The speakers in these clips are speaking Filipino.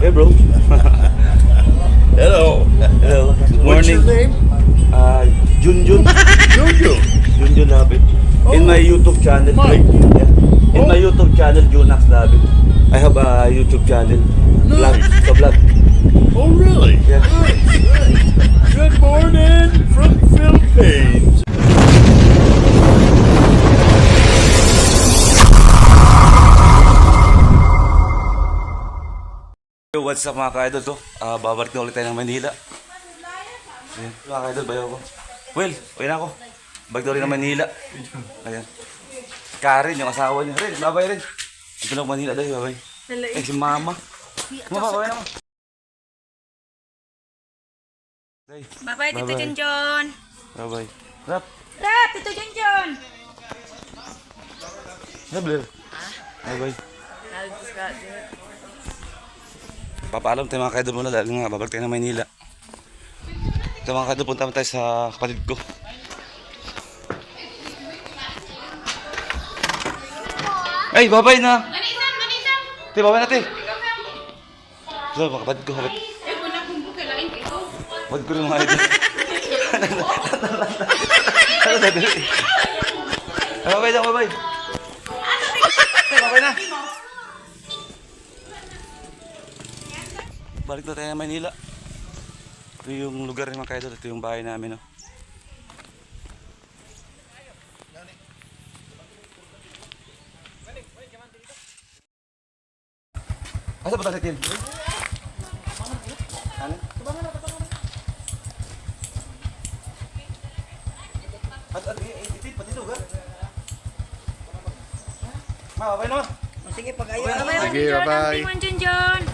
Hey bro. Hello. Hello. Good What's morning. your name? Uh, Junjun. Jojo. Junjun Labit. In my YouTube channel. Mike. Yeah. In Oh. my YouTube channel, Junax Labit. I have a YouTube channel. Vlog. Sa vlog. Oh, really? Yeah. Nice, nice. Good morning from Philippines. What's up mga ka-idol to? Ah, babalik na ulit tayo ng Manila. Ayan, mga ka-idol, bayo ko. Well, uwi na ako. Balik na ulit ng Manila. Ayan. Karen, yung asawa niya. Rin, babay rin. Ito lang Manila daw, babay. Eh, si mama. Mama, babay naman. Hey, Bye-bye, Tito Bye-bye. Junjun. babay. Rap, Rap, Tito Junjun. Nabler. Babay. Papaalam tayo mga kaidol muna dahil nga babalik tayo ng Maynila. Ito mga kaidol, punta tayo sa kapatid ko. Ay, babay na! Manisan, manisan. Te, babay na te! Ito, mga kapatid ko. Kapatid, Eh, wala kong buka lain ito. kapatid ko rin mga idol. Ano na babay na, babay! Babay na! Balik na tayo ng Maynila. Ito yung lugar ni mga kaidol. Ito yung bahay namin. No? Asa ba tayo? Ano? At at itit pati lugar. Ma, babay na ma. Sige, pag-ayo. Bye-bye, Sige, bye-bye.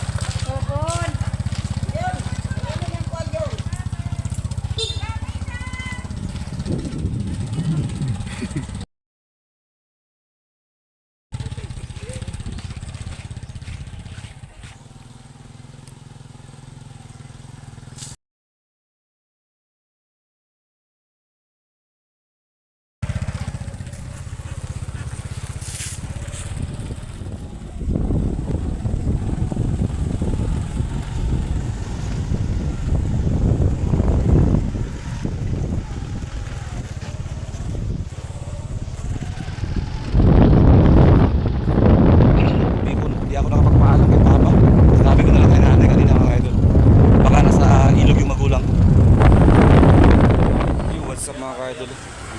mga idol?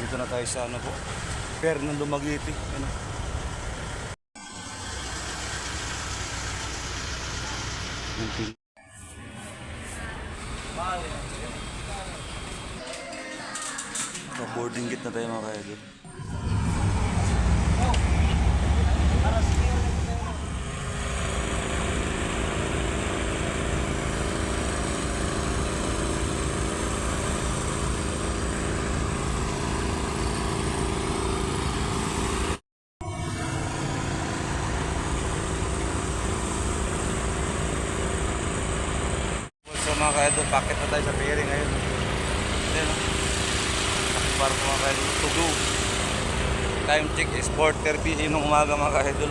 Dito na tayo sa ano po. Fernando Magliti. Ano? Yung Sa boarding gate na tayo mga idol. So mga kaidol, packet na tayo sa ferry ngayon. Ayan o. Para mga kaidol, to go. Time check is 4.30 PM ng umaga mga kaidol.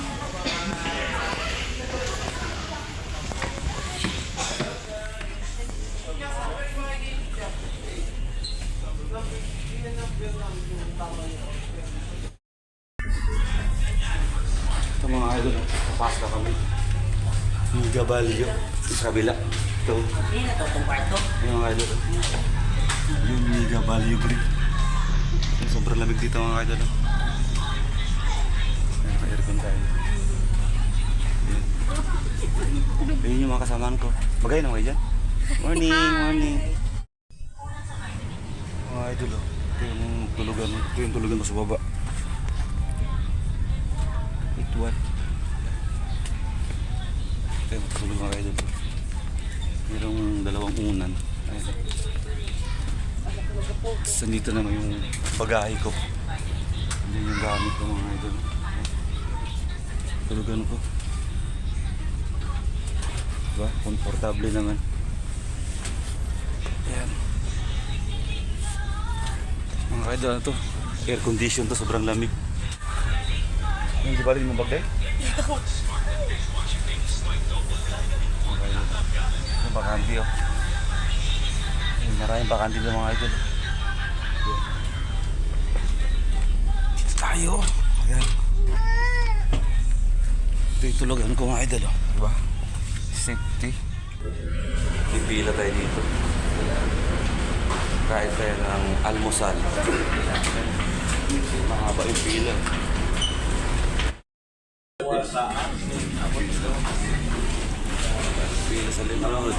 Ito mga idol, papasok na kami. Yung gabalyo. Sa kabila. Ito. Yung mga idol. Yung Value Grip. Sobrang lamig dito mga idol. Ayan, Naka-aircon tayo. mga kasamaan ko. Bagay na kayo dyan. Morning, morning. Mga idol, oh. Ito yung tulugan. Ito yung tulugan ko sa baba. It what? Ito yung tulugan mga idol. Merong dalawang unan. Ayun. Tapos nandito naman yung bagahe ko. Hindi yung gamit ko mga idol. Tulugan ko. Diba? Komportable naman. Mga idol, ano to? Air condition to, sobrang lamig. Yung di ba rin mo bagay? Yung bakante oh. Ayun, Maraming bakante ng mga idol. Dito tayo. Ayan. Ito yung tulugan ko mga idol oh. Diba? Safety. Pipila tayo dito. Kain tayo ng almusal. Mahaba yung pila. Pila sa limod.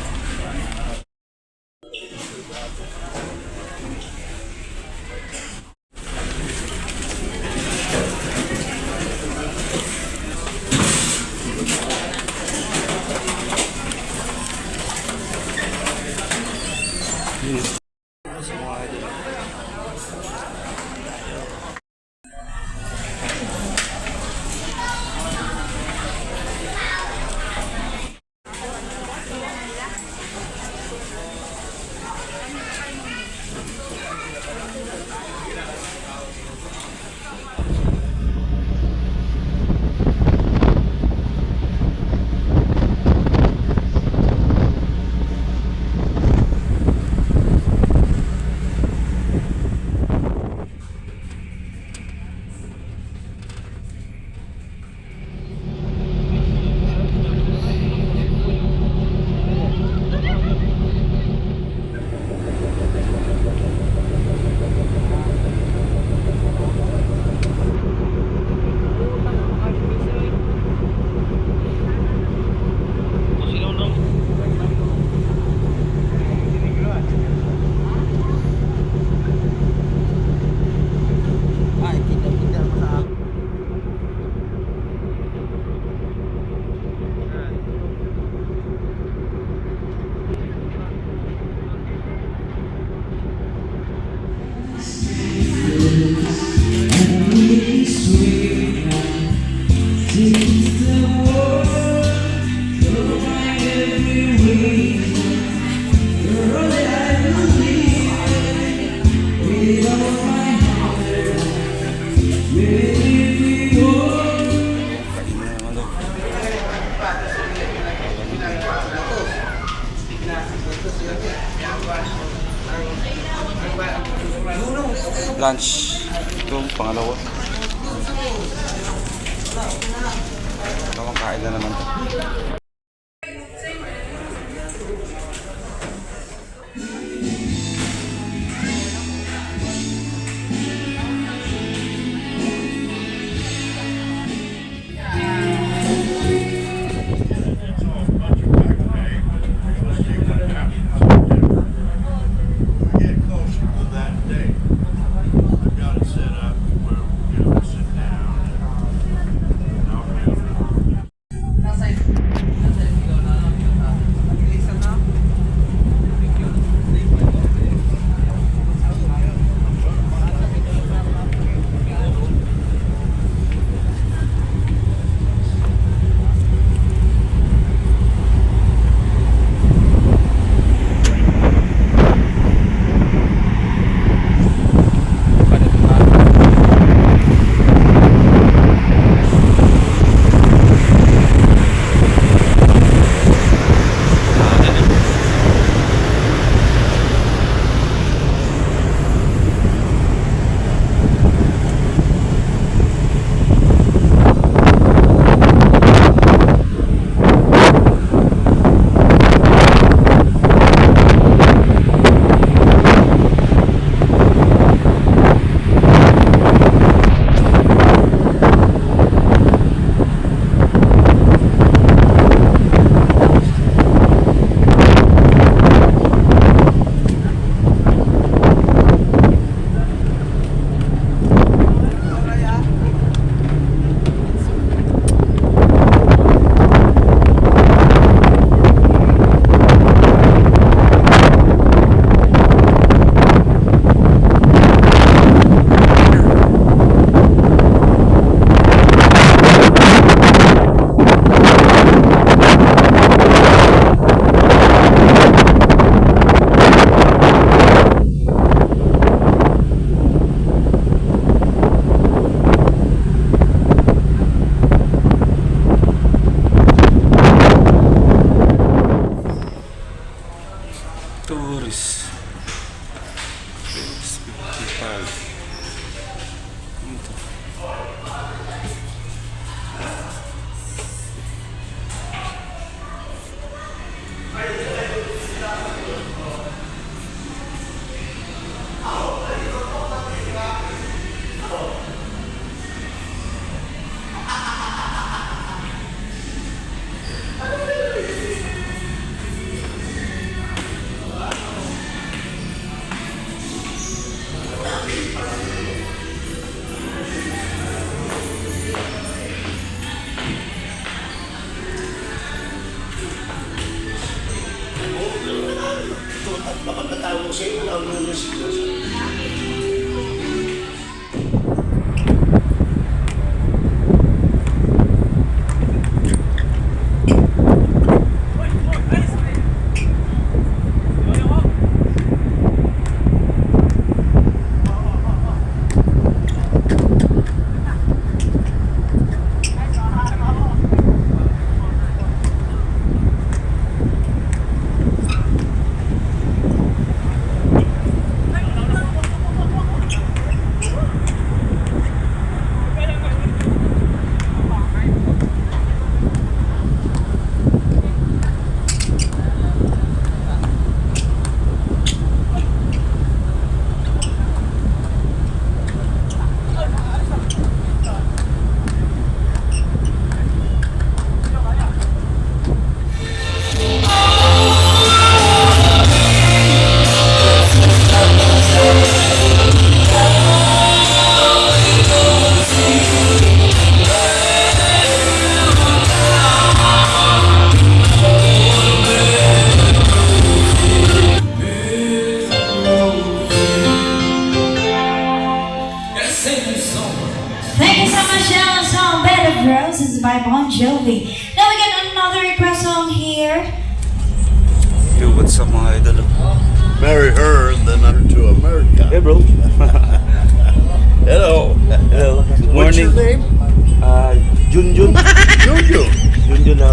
şeyin anlamı çıkacak.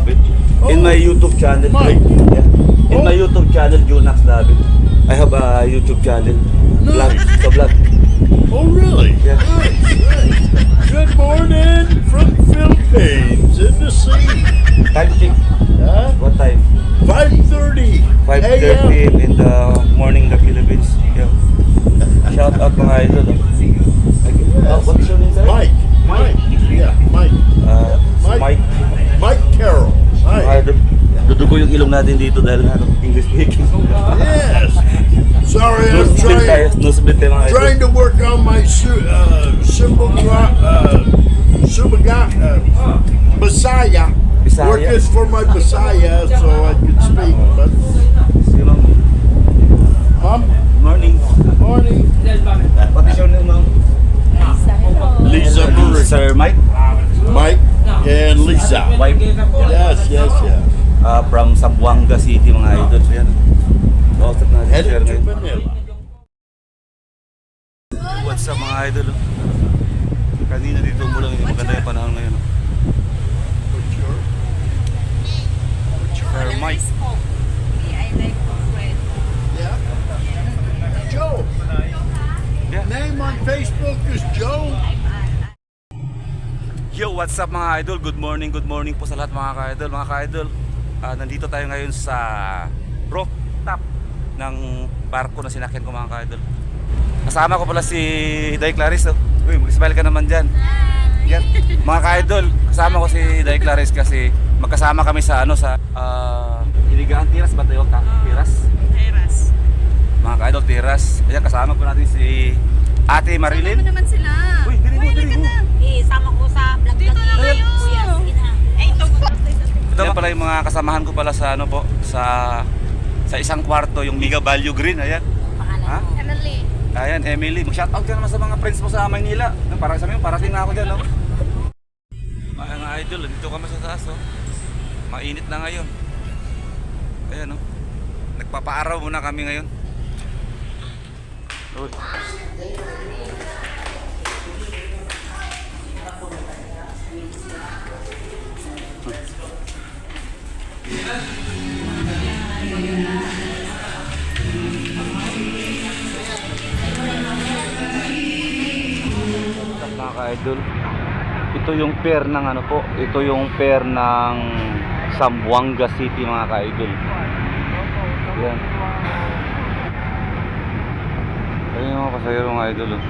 David. In my YouTube channel. Mike. Yeah. In Oh. my YouTube channel, Junax David. I have a YouTube channel. Vlog. Sa vlog. Oh, really? Yeah. Nice, nice. Good morning from Philippines in the sea. Time check. Huh? What time? 5.30 5.30 a.m. in the morning in the Philippines. Yeah. Shout out mga idol. oh. Okay. Oh, what's your name? Mike. Mike. Yeah, Mike. Uh, Mike. Mike. Mike Carroll. Mga Hi. Dudugo yung ilong natin dito dahil ano, English speaking. Yes. Sorry, I'm tayo. trying, tayo mga idol. trying to work on my su- uh, symbol, uh, subaga, uh, Messiah. Bisaya. Working for my Messiah so I can speak. But, Sige, ma'am. Mom, Morning. morning. What is your name, ma'am? Lisa Marie. Sir Mike. Mike and Lisa. Wife. Yes, yes, yes. Uh, from Zamboanga City mga idol. So yan. Kausap Sir Headed to. Manila. What's up mga idol? Kanina dito mo lang yung maganda yung panahon ngayon. oh. What's your, Sir Mike. yeah? Joe. Yeah. Name on Facebook is Joe. Yo, what's up mga idol? Good morning, good morning po sa lahat mga ka-idol. Mga ka-idol, ah, nandito tayo ngayon sa rooftop ng barko na sinakyan ko mga ka-idol. Kasama ko pala si Day Clarice. Oh. Uy, mag-smile ka naman dyan. Yan. Mga ka-idol, kasama ko si Day Clarice kasi magkasama kami sa ano sa uh, Iligaan Tiras ba tayo? Tiras? Mga ka-idol, Tiras. Ayan, kasama po natin si Ate Sama Marilyn. naman sila. Uy, dili mo, dili mo. Eh, sama ko sa vlog Dito na kayo. Kuya, sige na. Eh, ito. Ito pala yung mga kasamahan ko pala sa ano po, sa sa isang kwarto, yung Mega Value Green, ayan. Pangalan Ha? mo. Emily. Ayan, Emily, mag-shoutout ka naman sa mga friends mo sa Maynila. Para sa mga parating na ako dyan, no? Mga idol, dito kami sa taas, oh. Mainit na ngayon. Ayan, oh. Nagpapaaraw muna kami ngayon. Uy. ka-idol ito yung pair ng ano po ito yung pair ng Zamboanga City mga ka-idol yan yung mga pasayro ng idol oh.